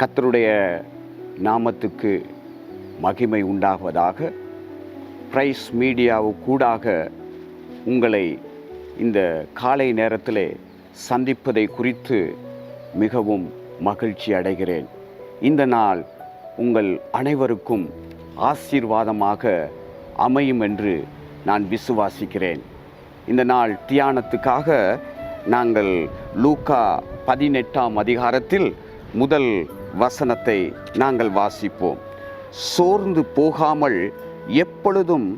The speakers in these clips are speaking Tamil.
கத்தருடைய நாமத்துக்கு மகிமை உண்டாகுவதாக பிரைஸ் மீடியாவுக்கூடாக உங்களை இந்த காலை நேரத்தில் சந்திப்பதை குறித்து மிகவும் மகிழ்ச்சி அடைகிறேன். இந்த நாள் உங்கள் அனைவருக்கும் ஆசீர்வாதமாக அமையும் என்று நான் விசுவாசிக்கிறேன். இந்த நாள் தியானத்துக்காக நாங்கள் லூக்கா பதினெட்டாம் அதிகாரத்தில் முதல் வசனத்தை நாங்கள் வாசிப்போம். சோர்ந்து போகாமல் எப்பொழுதும்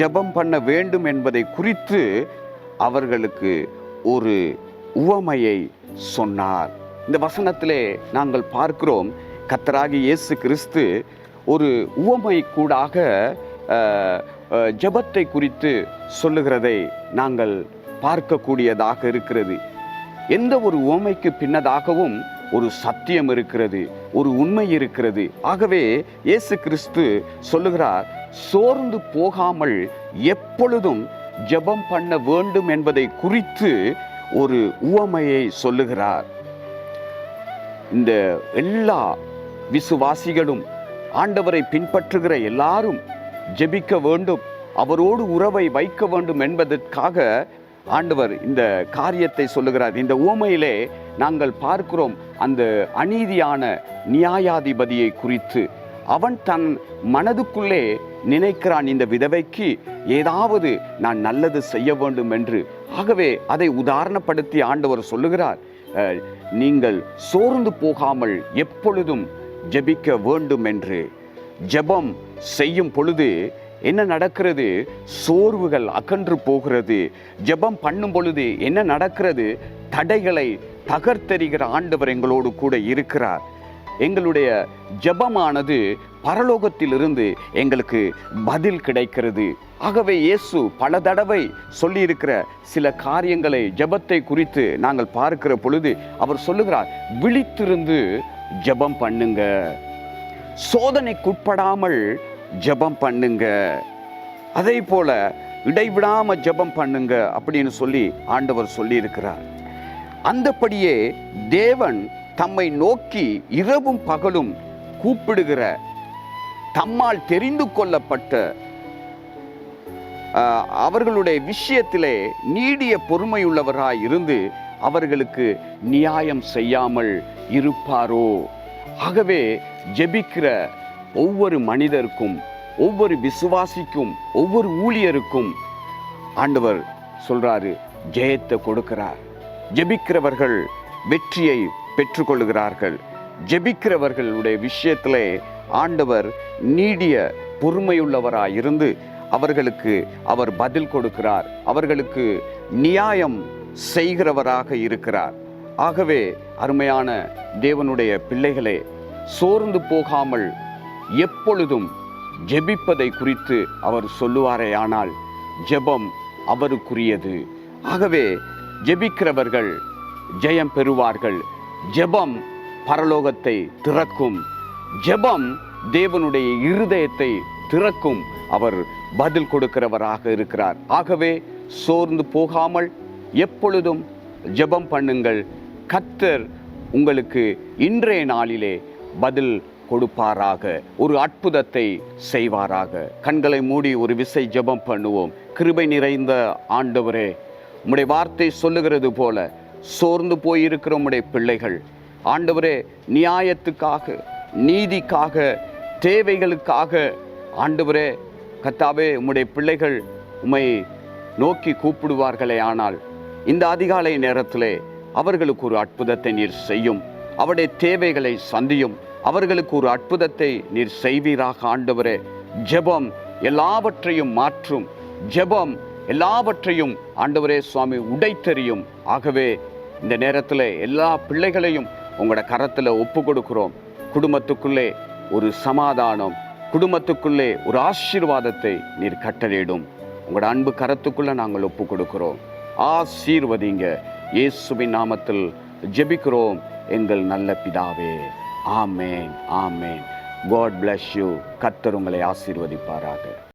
ஜெபம் பண்ண வேண்டும் என்பதை குறித்து அவர்களுக்கு ஒரு உவமையை சொன்னார். இந்த வசனத்திலே நாங்கள் பார்க்கிறோம் கத்தராகி இயேசு கிறிஸ்து ஒரு உவமை கூடாக ஜபத்தை ஜெபத்தை குறித்து சொல்லுகிறதை நாங்கள் பார்க்கக்கூடியதாக இருக்கிறது. எந்த ஒரு உவமைக்கு பின்னதாகவும் ஒரு சத்தியம் இருக்கிறது ஒரு உண்மை இருக்கிறது. ஆகவே இயேசு கிறிஸ்து சொல்லுகிறார் சோர்ந்து போகாமல் எப்பொழுதும் ஜெபம் பண்ண வேண்டும் என்பதை குறித்து ஒரு உவமையை சொல்லுகிறார். இந்த எல்லா விசுவாசிகளும் ஆண்டவரை பின்பற்றுகிற எல்லாரும் ஜெபிக்க வேண்டும் அவரோடு உறவை வைக்க வேண்டும் என்பதற்காக ஆண்டவர் இந்த காரியத்தை சொல்லுகிறார். இந்த ஊமையிலே நாங்கள் பார்க்கிறோம் அந்த அநீதியான நியாயாதிபதியை குறித்து. அவன் தன் மனதுக்குள்ளே நினைக்கிறான் இந்த விதவைக்கு ஏதாவது நான் நல்லது செய்ய வேண்டும் என்று. ஆகவே அதை உதாரணப்படுத்தி ஆண்டவர் சொல்லுகிறார். நீங்கள் சோர்ந்து போகாமல் எப்பொழுதும் ஜெபிக்க வேண்டும் என்று. ஜெபம் செய்யும் பொழுது என்ன நடக்கிறது? சோர்வுகள் அகன்று போகிறது. ஜெபம் பண்ணும் பொழுது என்ன நடக்கிறது? தடைகளை தகர்த்தெறிகிற ஆண்டவர் எங்களோடு கூட இருக்கிறார். எங்களுடைய ஜெபமானது பரலோகத்திலிருந்து எங்களுக்கு பதில் கிடைக்கிறது. ஆகவே இயேசு பல தடவை சொல்லியிருக்கிற சில காரியங்களை ஜெபத்தை குறித்து நாங்கள் பார்க்கிற பொழுது அவர் சொல்லுகிறார் விழித்திருந்து ஜெபம் பண்ணுங்க. சோதனைக்குட்படாமல் ஜெபம் பண்ணுங்க. அதே போல இடைவிடாமல் ஜெபம் பண்ணுங்க அப்படின்னு சொல்லி ஆண்டவர் சொல்லியிருக்கிறார். அந்தபடியே தேவன் தம்மை நோக்கி இரவும் பகலும் கூப்பிடுகிற தம்மால் தெரிந்து கொள்ளப்பட்ட அவர்களுடைய விஷயத்திலே நீடிய பொறுமையுள்ளவராய் இருந்து அவர்களுக்கு நியாயம் செய்யாமல் இருப்பாரோ? ஆகவே ஜெபிக்கிற ஒவ்வொரு மனிதருக்கும் ஒவ்வொரு விசுவாசிக்கும் ஒவ்வொரு ஊழியருக்கும் ஆண்டவர் சொல்றாரு ஜெயத்தை கொடுக்கிறார். ஜெபிக்கிறவர்கள் வெற்றியை பெற்றுக்கொள்கிறார்கள் ஜெபிக்கிறவர்களுடைய விஷயத்திலே ஆண்டவர் நீடிய பொறுமையுள்ளவராய் இருந்து அவர்களுக்கு அவர் பதில் கொடுக்கிறார். அவர்களுக்கு நியாயம் செய்கிறவராக இருக்கிறார். ஆகவே அருமையான தேவனுடைய பிள்ளைகளே சோர்ந்து போகாமல் எப்பொழுதும் ஜெபிப்பதை குறித்து அவர் சொல்லுவாரேயானால் ஜெபம் அவருக்குரியது. ஆகவே ஜெபிக்கிறவர்கள் ஜெயம் பெறுவார்கள். ஜெபம் பரலோகத்தை திறக்கும். ஜெபம் தேவனுடைய இருதயத்தை திறக்கும். அவர் பதில் கொடுக்கிறவராக இருக்கிறார். ஆகவே சோர்ந்து போகாமல் எப்பொழுதும் ஜெபம் பண்ணுங்கள். கத்தர் உங்களுக்கு இன்றைய நாளிலே பதில் கொடுப்பாராக. ஒரு அற்புதத்தை செய்வாராக. கண்களை மூடி ஒரு விசை ஜெபம் பண்ணுவோம். கிருபை நிறைந்த ஆண்டவரே உம்முடைய வார்த்தை சொல்லுகிறது போல சோர்ந்து போயிருக்கிற உம்முடைய பிள்ளைகள் ஆண்டவரே நியாயத்துக்காக நீதிக்காக தேவைகளுக்காக ஆண்டவரே கத்தாவே உம்முடைய பிள்ளைகள் உம்மை நோக்கி கூப்பிடுவார்களே. ஆனால் இந்த அதிகாலை நேரத்திலே அவர்களுக்கு ஒரு அற்புதத்தை நீர் செய்யும். அவருடைய தேவைகளை சந்தியும். அவர்களுக்கு ஒரு அற்புதத்தை நீர் செய்வீராக ஆண்டவரே. ஜெபம் எல்லாவற்றையும் மாற்றும். ஜெபம் எல்லாவற்றையும் ஆண்டவரே சுவாமி உடைத்தெறியும். ஆகவே இந்த நேரத்தில் எல்லா பிள்ளைகளையும் உங்களோட கரத்தில் ஒப்பு கொடுக்கிறோம். குடும்பத்துக்குள்ளே ஒரு சமாதானம் குடும்பத்துக்குள்ளே ஒரு ஆசீர்வாதத்தை நீர் கட்டளையிடும். உங்களோட அன்பு கரத்துக்குள்ளே நாங்கள் ஒப்பு கொடுக்கிறோம். ஆசீர்வதிங்க. இயேசுவின் நாமத்தில் ஜெபிக்கிறோம். எங்கள் நல்ல பிதாவே. ஆமேன் ஆமேன். காட் பிளஸ் யூ கத்தர் உங்களை ஆசீர்வதிப்பாராக.